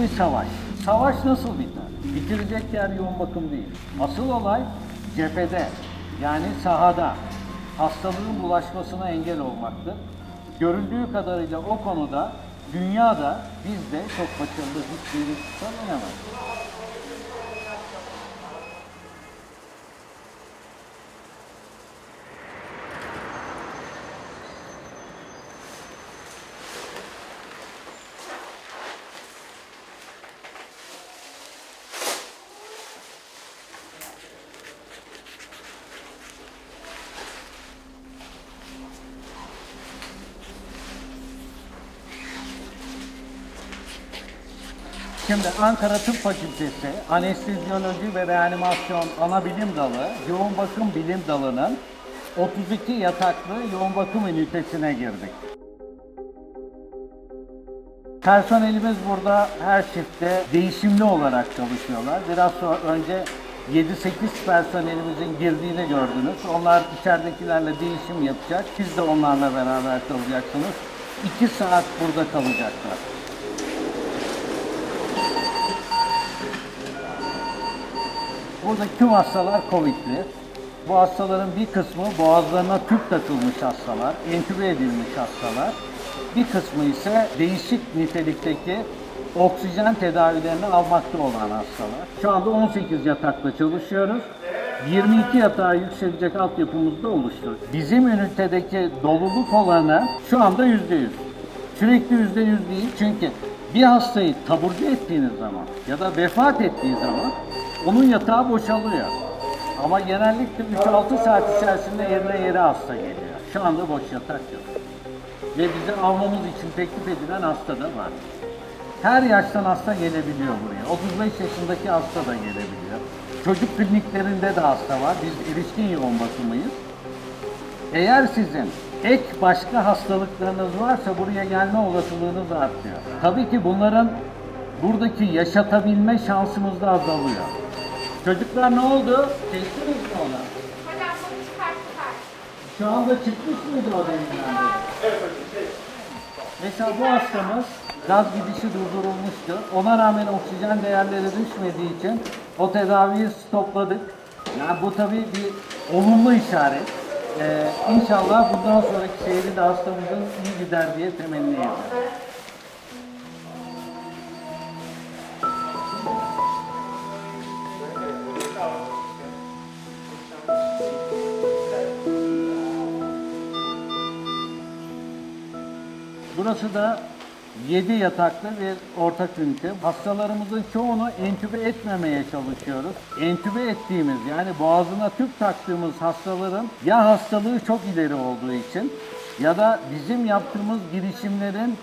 Bir savaş. Savaş nasıl biter? Bitirecek yer yoğun bakım değil. Asıl olay cephede yani sahada hastalığın bulaşmasına engel olmaktır. Görüldüğü kadarıyla o konuda dünyada biz de çok başarılı hiçbir tanıyamaz. Şimdi Ankara Tıp Fakültesi Anestezyoloji ve Reanimasyon Ana Bilim Dalı Yoğun Bakım Bilim Dalı'nın 32 yataklı yoğun bakım ünitesine girdik. Personelimiz burada her çiftte değişimli olarak çalışıyorlar. Biraz sonra önce 7-8 personelimizin girdiğini gördünüz. Onlar içeridekilerle değişim yapacak. Siz de onlarla beraber kalacaksınız. 2 saat burada kalacaklar. Burada tüm hastalar Covid'li. Bu hastaların bir kısmı boğazlarına tüp takılmış hastalar, entübe edilmiş hastalar. Bir kısmı ise değişik nitelikteki oksijen tedavilerini almakta olan hastalar. Şu anda 18 yatakla çalışıyoruz. 22 yatağa yükselecek altyapımız da oluştu. Bizim ünitedeki doluluk olanı şu anda %100. Sürekli %100 değil çünkü bir hastayı taburcu ettiğiniz zaman ya da vefat ettiği zaman onun yatağı boşalıyor. Ama genellikle 3-6 saat içerisinde yerine yere hasta geliyor. Şu anda boş yatak yok. Ve bize almamız için teklif edilen hasta da var. Her yaştan hasta gelebiliyor buraya. 35 yaşındaki hasta da gelebiliyor. Çocuk kliniklerinde de hasta var. Biz erişkin yoğun bakımıyız. Eğer sizin ek başka hastalıklarınız varsa buraya gelme olasılığınız artıyor. Tabii ki bunların buradaki yaşatabilme şansımız da azalıyor. Çocuklar ne oldu? Çektiniz mi ona? Hocam bunu çıkarttılar. Şu anda çıkmış mıydı o deminden Mesela bu hastamız gaz gidişi durdurulmuştu. Ona rağmen oksijen değerleri düşmediği için o tedaviyi stopladık. Yani bu tabii bir olumlu işaret. Ee, inşallah bundan sonraki seyri de hastamızın iyi gider diye temenni ediyorum. Burası da 7 yataklı bir ortak ünite. Hastalarımızın çoğunu entübe etmemeye çalışıyoruz. Entübe ettiğimiz yani boğazına tüp taktığımız hastaların ya hastalığı çok ileri olduğu için ya da bizim yaptığımız girişimlerin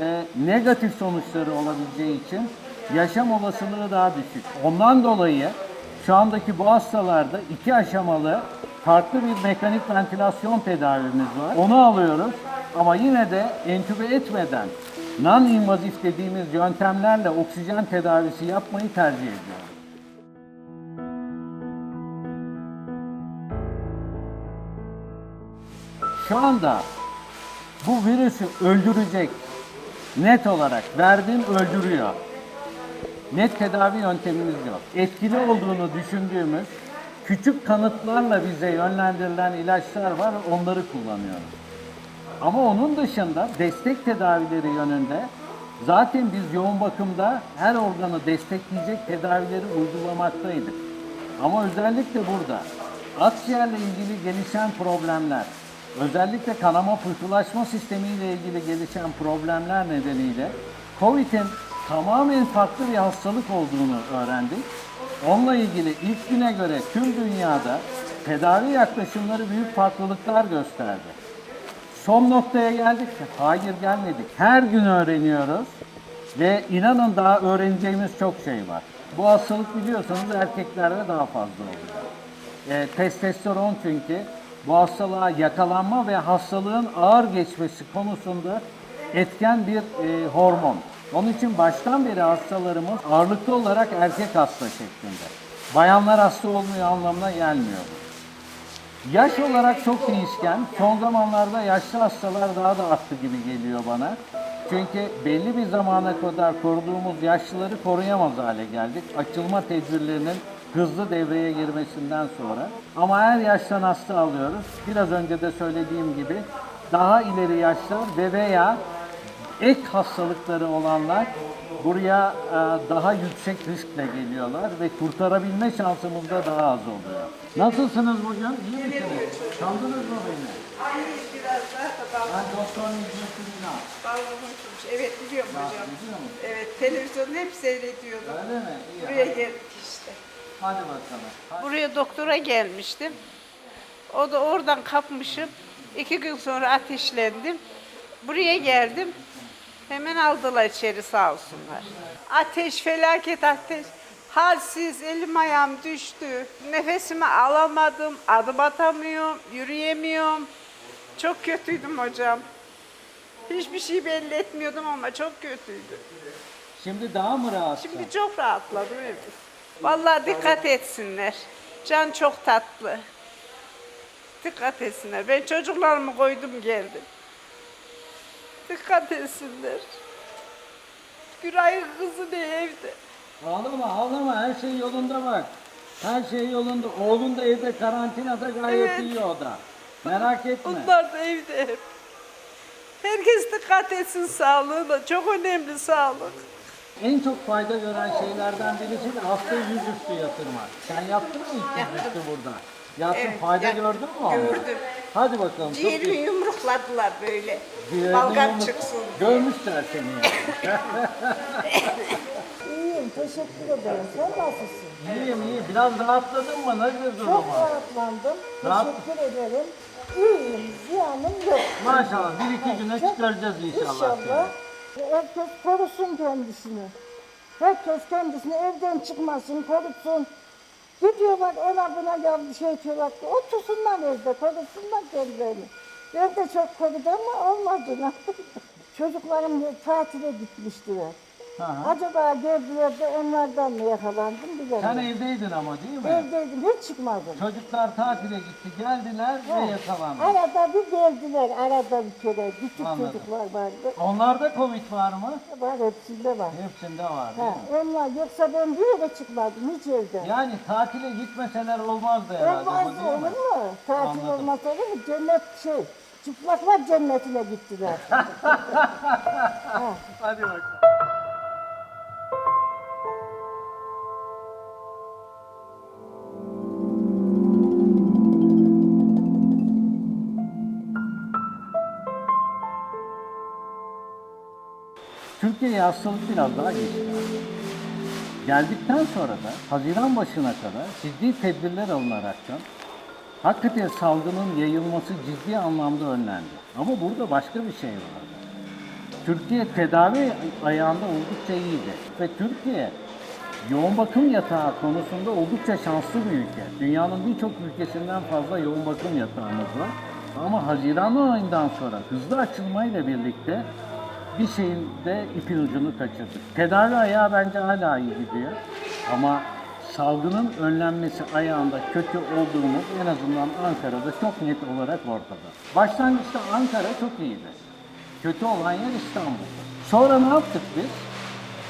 e, negatif sonuçları olabileceği için yaşam olasılığı daha düşük. Ondan dolayı şu andaki bu hastalarda iki aşamalı farklı bir mekanik ventilasyon tedavimiz var. Onu alıyoruz ama yine de entübe etmeden non-invazif dediğimiz yöntemlerle oksijen tedavisi yapmayı tercih ediyoruz. Şu anda bu virüsü öldürecek net olarak verdiğim öldürüyor. Net tedavi yöntemimiz yok. Etkili olduğunu düşündüğümüz küçük kanıtlarla bize yönlendirilen ilaçlar var, onları kullanıyoruz. Ama onun dışında destek tedavileri yönünde zaten biz yoğun bakımda her organı destekleyecek tedavileri uygulamaktaydık. Ama özellikle burada akciğerle ilgili gelişen problemler, özellikle kanama pıhtılaşma sistemiyle ilgili gelişen problemler nedeniyle COVID'in tamamen farklı bir hastalık olduğunu öğrendik. Onunla ilgili ilk güne göre tüm dünyada tedavi yaklaşımları büyük farklılıklar gösterdi. Son noktaya geldik mi? Hayır gelmedik. Her gün öğreniyoruz ve inanın daha öğreneceğimiz çok şey var. Bu hastalık biliyorsanız erkeklerde daha fazla oluyor. E, testosteron çünkü bu hastalığa yakalanma ve hastalığın ağır geçmesi konusunda etken bir e, hormon. Onun için baştan beri hastalarımız ağırlıklı olarak erkek hasta şeklinde. Bayanlar hasta olmuyor anlamına gelmiyor. Yaş olarak çok değişken. Son zamanlarda yaşlı hastalar daha da arttı gibi geliyor bana. Çünkü belli bir zamana kadar koruduğumuz yaşlıları koruyamaz hale geldik. Açılma tedbirlerinin hızlı devreye girmesinden sonra. Ama her yaştan hasta alıyoruz. Biraz önce de söylediğim gibi daha ileri yaşlar ve veya ek hastalıkları olanlar buraya e, daha yüksek riskle geliyorlar ve kurtarabilme şansımız da daha az oluyor. Nasılsınız bugün? İyi misiniz? Çaldınız mı beni? Ay biraz daha da Ben doktor Necmettin İnan. dalga konuşmuş. Evet biliyorum hocam. biliyor musun? Evet televizyonu hep seyrediyordum. Öyle mi? İyi. Buraya hadi. geldik işte. Hadi bakalım. Hadi. Buraya doktora gelmiştim. O da oradan kapmışım. İki gün sonra ateşlendim. Buraya geldim. Hemen aldılar içeri sağ olsunlar. Ateş, felaket ateş. Halsiz, elim ayağım düştü. Nefesimi alamadım, adım atamıyorum, yürüyemiyorum. Çok kötüydüm hocam. Hiçbir şey belli etmiyordum ama çok kötüydü. Şimdi daha mı rahatsın? Şimdi çok rahatladım evet. Vallahi dikkat etsinler. Can çok tatlı. Dikkat etsinler. Ben çocuklarımı koydum geldim. Dikkat etsinler. Güray'ın kızı ne evde? Ağlama ağlama her şey yolunda bak. Her şey yolunda. Oğlun da evde karantinada gayet Evet. iyi o da. Merak etme. Onlar da evde hep. Herkes dikkat etsin sağlığına. Çok önemli sağlık. En çok fayda gören şeylerden birisi de hasta yüzüstü yatırmak. Sen yaptın mı ilk yüzüstü burada? Yaptın Evet, fayda gördün mü onu? gördüm. Hadi bakalım. çok Ciğerimi iyi. yumrukladılar böyle. Ciğerini Balgam yumruk- çıksın. Görmüşler seni yani. İyiyim, teşekkür ederim. Sen nasılsın? iyiyim iyi. Biraz rahatladın mı? Nasıl Çok durumu? rahatlandım. Rahat- Teşekkür ederim. İyiyim, ziyanım yok. Maşallah bir iki güne Çok- çıkaracağız inşallah. İnşallah. Herkes korusun kendisini. Herkes kendisini evden çıkmasın, korusun. Gidiyorlar ona buna yanlış şey yapıyorlar. Otursunlar evde, korusunlar kendilerini. Ben de çok korudum ama olmadı. Çocuklarım tatile gitmiştiler. Hı. Acaba geldiler de onlardan mı yakalandım bilemiyorum. Sen evdeydin ama değil mi? Evdeydim, hiç çıkmadım. Çocuklar tatile gitti, geldiler ve yakalandı. Arada bir geldiler, arada bir kere. Küçük Anladım. çocuklar vardı. Onlarda Covid var mı? Var, hepsinde var. Hepsinde var değil Ha, mi? onlar yoksa ben bir yere çıkmadım, hiç evden. Yani tatile gitmeseler olmazdı herhalde. bu Olmazdı değil olur mi? mu? Tatil Anladım. olmaz olur mu? Cennet şey, çıplaklar cennetine gittiler. Hadi bakalım. Türkiye'ye hastalık biraz daha geçti. Geldikten sonra da Haziran başına kadar ciddi tedbirler alınaraktan hakikaten salgının yayılması ciddi anlamda önlendi. Ama burada başka bir şey var. Türkiye tedavi ayağında oldukça iyiydi. Ve Türkiye yoğun bakım yatağı konusunda oldukça şanslı bir ülke. Dünyanın birçok ülkesinden fazla yoğun bakım yatağımız var. Ama Haziran ayından sonra hızlı açılmayla birlikte bir şeyin ipin ucunu kaçırdık. Tedavi ayağı bence hala iyi gidiyor. Ama salgının önlenmesi ayağında kötü olduğumuz en azından Ankara'da çok net olarak ortada. Başlangıçta Ankara çok iyiydi. Kötü olan yer İstanbul. Sonra ne yaptık biz?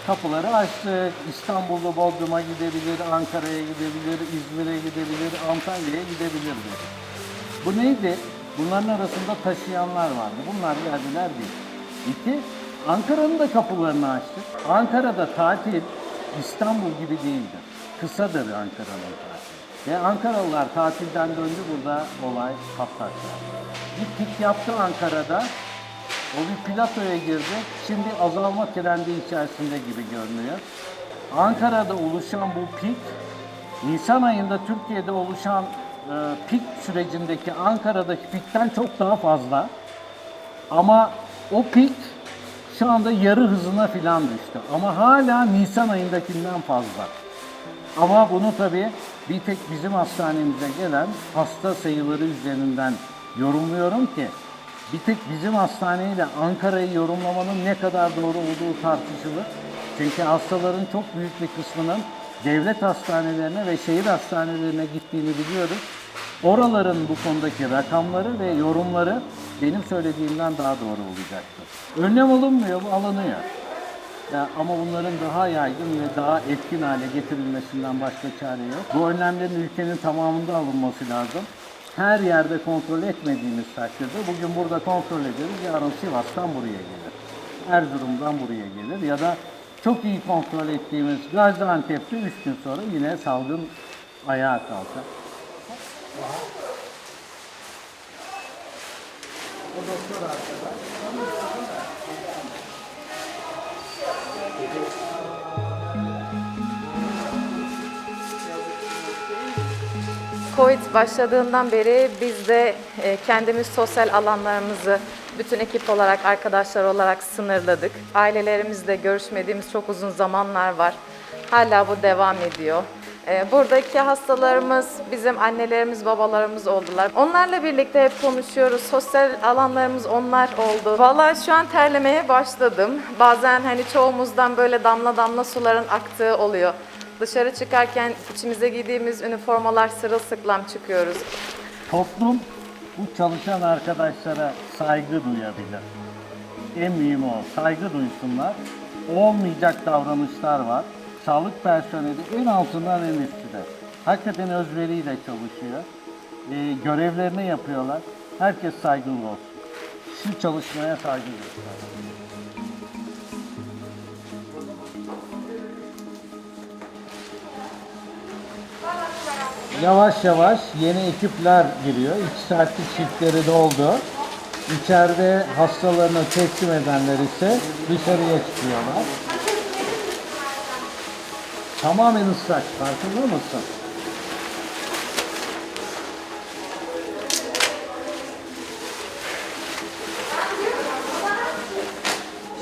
Kapıları açtık. İstanbul'da Bodrum'a gidebilir, Ankara'ya gidebilir, İzmir'e gidebilir, Antalya'ya gidebilir. Bu neydi? Bunların arasında taşıyanlar vardı. Bunlar geldiler bir. İki, Ankara'nın da kapılarını açtık. Ankara'da tatil İstanbul gibi değildir. Kısadır Ankara'nın tatili. Ve Ankaralılar tatilden döndü burada olay patlaklar. Bir pik yaptı Ankara'da. O bir platoya girdi. Şimdi azalma trendi içerisinde gibi görünüyor. Ankara'da oluşan bu pik, Nisan ayında Türkiye'de oluşan e, pik sürecindeki Ankara'daki pikten çok daha fazla. Ama o pik şu anda yarı hızına filan düştü. Ama hala Nisan ayındakinden fazla. Ama bunu tabii bir tek bizim hastanemize gelen hasta sayıları üzerinden yorumluyorum ki bir tek bizim hastaneyle Ankara'yı yorumlamanın ne kadar doğru olduğu tartışılır. Çünkü hastaların çok büyük bir kısmının devlet hastanelerine ve şehir hastanelerine gittiğini biliyoruz. oraların bu konudaki rakamları ve yorumları benim söylediğimden daha doğru olacaktır. Önlem alınmıyor mu? Alınıyor. Ya, ama bunların daha yaygın ve daha etkin hale getirilmesinden başka çare yok. Bu önlemlerin ülkenin tamamında alınması lazım. Her yerde kontrol etmediğimiz takdirde bugün burada kontrol ederiz, yarın Sivas'tan buraya gelir. Erzurum'dan buraya gelir ya da çok iyi kontrol ettiğimiz Gaziantep'te 3 gün sonra yine salgın ayağa kalkar. Covid başladığından beri biz de e, kendimiz sosyal alanlarımızı bütün ekip olarak, arkadaşlar olarak sınırladık. Ailelerimizle görüşmediğimiz çok uzun zamanlar var. Hala bu devam ediyor. E, Buradaki hastalarımız bizim annelerimiz, babalarımız oldular. Onlarla birlikte hep konuşuyoruz. Sosyal alanlarımız onlar oldu. Vallahi şu an terlemeye başladım. Bazen hani çoğumuzdan böyle damla damla suların aktığı oluyor. Dışarı çıkarken içimize giydiğimiz üniformalar sırılsıklam çıkıyoruz. Toplum bu çalışan arkadaşlara saygı duyabilir. En mühimi o, saygı duysunlar. Olmayacak davranışlar var. Sağlık personeli en altından en üstüne. Hakikaten özveriyle çalışıyor. Ee, görevlerini yapıyorlar. Herkes saygılı olsun. Şu çalışmaya saygı gösterin. Yavaş yavaş yeni ekipler giriyor. İki saatlik shiftleri doldu. İçeride hastalarını teslim edenler ise dışarıya çıkıyorlar. Tamamen ıslak. Farkında mısın?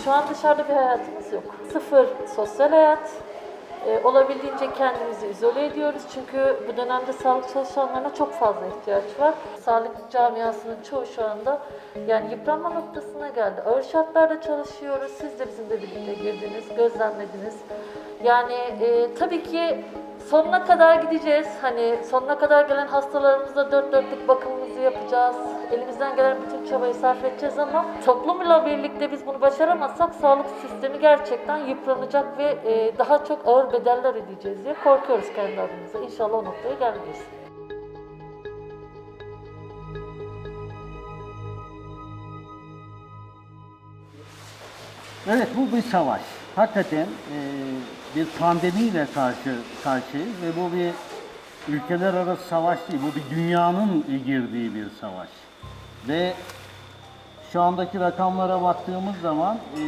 Şu an dışarıda bir hayatımız yok. Sıfır sosyal hayat. Ee, olabildiğince kendimizi izole ediyoruz. Çünkü bu dönemde sağlık çalışanlarına çok fazla ihtiyaç var. Sağlık camiasının çoğu şu anda yani yıpranma noktasına geldi. Ağır şartlarda çalışıyoruz. Siz de bizimle birlikte girdiniz, gözlemlediniz. Yani e, tabii ki sonuna kadar gideceğiz. Hani sonuna kadar gelen hastalarımızla dört dörtlük bakımımızı yapacağız. Elimizden gelen bütün çabayı sarf edeceğiz ama toplumla birlikte biz bunu başaramazsak sağlık sistemi gerçekten yıpranacak ve e, daha çok ağır bedeller ödeyeceğiz diye korkuyoruz kendi adımıza. İnşallah o noktaya gelmeyiz. Evet bu bir savaş. Hakikaten e, bir pandemiyle karşı karşıyayız ve bu bir ülkeler arası savaş değil. Bu bir dünyanın girdiği bir savaş. Ve şu andaki rakamlara baktığımız zaman e,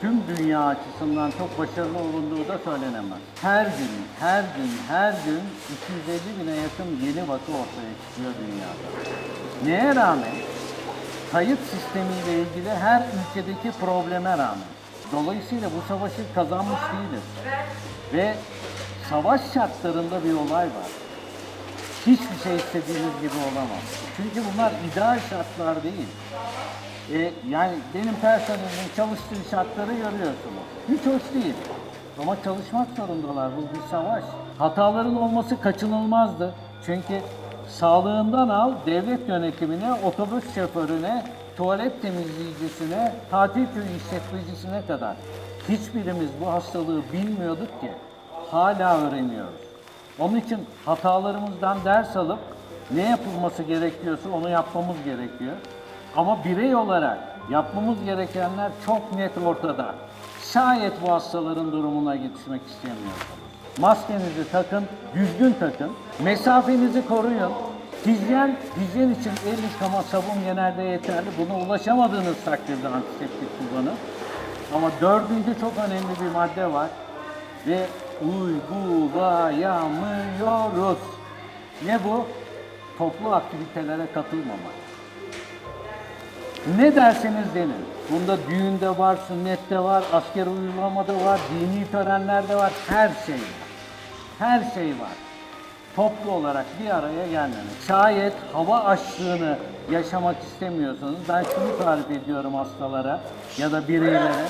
tüm dünya açısından çok başarılı olunduğu da söylenemez. Her gün, her gün, her gün 250 bine yakın yeni vaka ortaya çıkıyor dünyada. Neye rağmen? kayıt sistemiyle ilgili her ülkedeki probleme rağmen. Dolayısıyla bu savaşı kazanmış değiliz. Ve savaş şartlarında bir olay var. Hiçbir şey istediğiniz gibi olamaz. Çünkü bunlar ideal şartlar değil. E, yani benim personelimin çalıştığı şartları görüyorsunuz. Hiç hoş değil. Ama çalışmak zorundalar. Bu bir savaş. Hataların olması kaçınılmazdı. Çünkü sağlığından al, devlet yönetimine, otobüs şoförüne, tuvalet temizleyicisine, tatil köyü işletmecisine kadar hiçbirimiz bu hastalığı bilmiyorduk ki. Hala öğreniyoruz. Onun için hatalarımızdan ders alıp ne yapılması gerekiyorsa onu yapmamız gerekiyor. Ama birey olarak yapmamız gerekenler çok net ortada. Şayet bu hastaların durumuna yetişmek istemiyorsanız. Maskenizi takın, düzgün takın, mesafenizi koruyun. Hijyen, hijyen için el yıkama, sabun genelde yeterli. Buna ulaşamadığınız takdirde antiseptik kullanın. Ama dördüncü çok önemli bir madde var ve uygulayamıyoruz. Ne bu? Toplu aktivitelere katılmamak. Ne derseniz denin. Bunda düğünde var, sünnette var, asker uygulamada var, dini törenlerde var, her şey var. Her şey var. Toplu olarak bir araya gelmemek. Şayet hava açlığını yaşamak istemiyorsanız ben şunu tarif ediyorum hastalara ya da bireylere.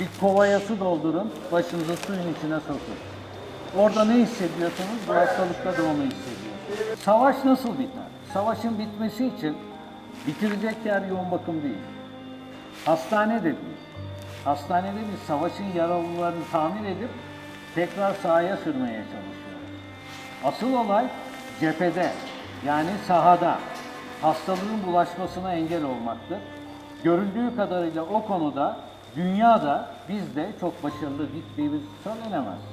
Bir kovaya su doldurun, başınızı suyun içine sokun. Orada ne hissediyorsunuz? Bu hastalıkta da onu hissediyorsunuz. Savaş nasıl biter? Savaşın bitmesi için bitirecek yer yoğun bakım değil. Hastane de değil. Hastanede biz savaşın yaralılarını tamir edip tekrar sahaya sürmeye çalışıyoruz. Asıl olay cephede yani sahada hastalığın bulaşmasına engel olmaktır. Görüldüğü kadarıyla o konuda dünyada bizde çok başarılı gittiğimiz söylenemez.